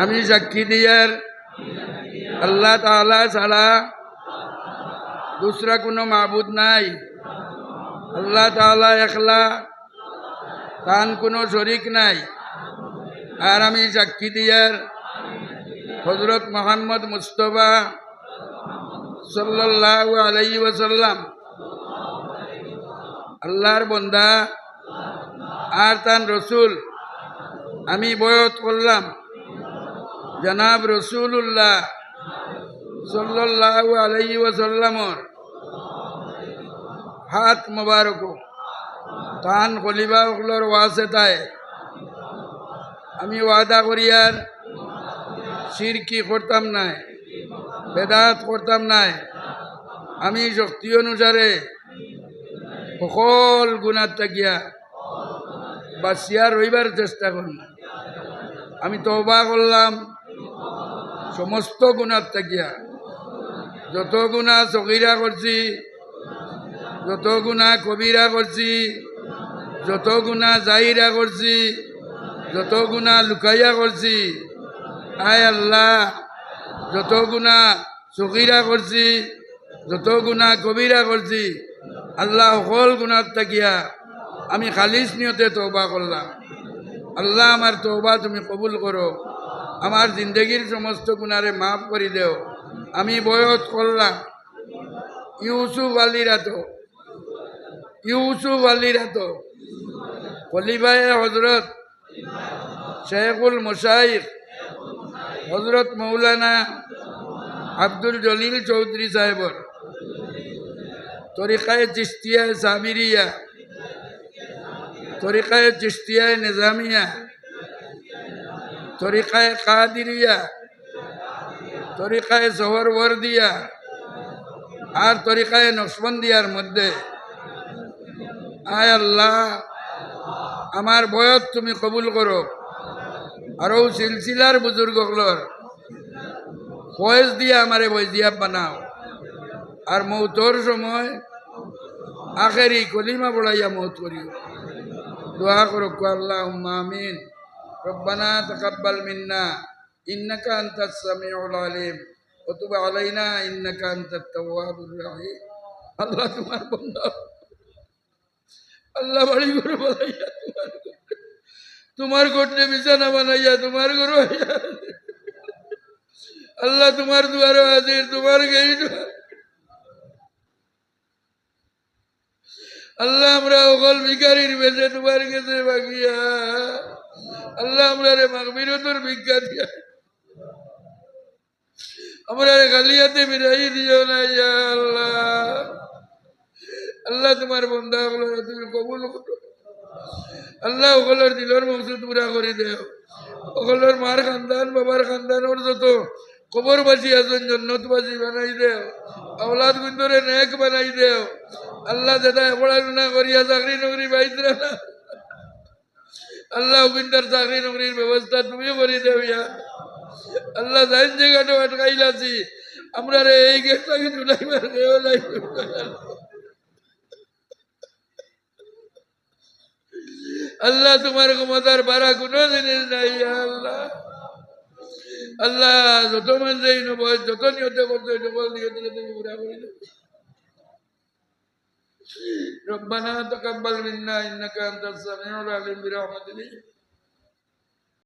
আমি সাক্ষী দিয়ার? আল্লাহ তাআলা ছাড়া দুসরা কোনো মাহবুদ নাই। আল্লাহ তাআলা একলা, তান কোনো শরিক নাই। আর আমি সাক্ষী দিয়ার? হজরত মোহাম্মদ মুস্তফা সাল্লাল্লাহু আলাইহি ওয়াসাল্লাম। আল্লাহর বন্দা আর তান রসুল আমি বয়ত করলাম। জনাব রসুল্লাহ সাল্লাল্লাহু আলাইহি ওয়াসাল্লামর হাত মোবারক তান খলিফা সকলের ওয়াসে তাই আমি ওয়াদা করিয়ার সিরকি করতাম নাই, বেদাত করতাম নাই। আমি শক্তি অনুসারে সকল গুণার থাকিয়া বাঁচিয়া রইবার চেষ্টা করলাম। আমি তবা করলাম। সমস্ত গুণার থাকিয়া। যত গুণা চকিরা করছি যত গুণা কবিরা করছি যত গুণা জাহিরা করছি যত গুণা লুকাইয়া করছি আয় আল্লাহ, যত গুণা চকিরা করছি যত গুণা কবিরা করছি আল্লাহ সকল গুণার থাকিয়া আমি খালিস নিয়তে তৌবা করলাম আল্লাহ আমার তৌবা তুমি কবুল করো আমার জিন্দগির সমস্ত গুণারে মাফ করে দেও। আমি বয়স করলাম ইউসুফ আলীরা তো ইউসুফ আলীরা তো কলিবাই হজরত শেখুল মুসাইফ হজরত মৌলানা আব্দুল জলিল চৌধুরী সাহেবর। তরিকায় চিস্তিয়ায় সাবিরিয়া তরিকায় চিস্তিয়ায় নিজামিয়া। তরিকায় কাদিরিয়া, তরিকায় জহরওয়ার্দিয়া আর তরিকায় নকশবন্দিয়ার মধ্যে। আয় আল্লাহ, আমার বয়স তুমি কবুল করো। আর ও সিলসিলার বুজুর্গগুলোর ফয়েজ দিয়ে আমারে বৈজিয়া বানাও। আর মৌতর সময় আখেরি কলিমা বড়াইয়া মৌত করিও। দোয়া করো আল্লাহ আমিন। ربنا تقبل منا إنك أنت السميع العليم وتب علينا إنك أنت التواب الرحيم আল্লাহ তোমার বন্ধা আল্লাহ বাড়ি করে বানাইয়া তোমার তোমার করতে বিছানা বানাইয়া তোমার ঘর আল্লাহ তোমার দুয়ারে হাজির তোমার গেইট আল্লাহ আমরা অকল ভিকারির বেঁচে তোমার কাছে বাগিয়া আল্লাহ আমরা রে মাগবিরতর ভিক্ষা দিয়া আমরা রে খালিয়াতে বিরাই দিও না, ইয়া আল্লাহ। আল্লাহ তোমার বন্ধা হলো তুমি কবুল করো। আল্লাহ ওগুলোর দিলর মকসুদ পুরা করে দেও। ওগুলোর মার খানদান, বাবার খানদানোর যত কবরবাসী আছেন জন্নতবাসী বানাই দেও। আওলাদ গুন্দরে নেক বানাই দেও। আল্লাহ দাদা পড়াশোনা করিয়া চাকরি নকরি পাইতরা না। আল্লাহ বিন্দার চাকরি নকরির ব্যবস্থা তুমিও করে দেও ইয়া। আল্লাহ জাইন জায়গাটা আটকাইলাছি আমরা রে এই গেটটাকে জুলাইবার কেউ নাই আল্লাহ তোমার ক্ষমতার বাড়া কোনো জিনিস নাই আল্লাহ। আল্লাহ, যত মানুষ যত নিয়তে করতো সকল নিয়তে তুমি করে ربنا تقبل منا انك انت السميع العليم برحمتك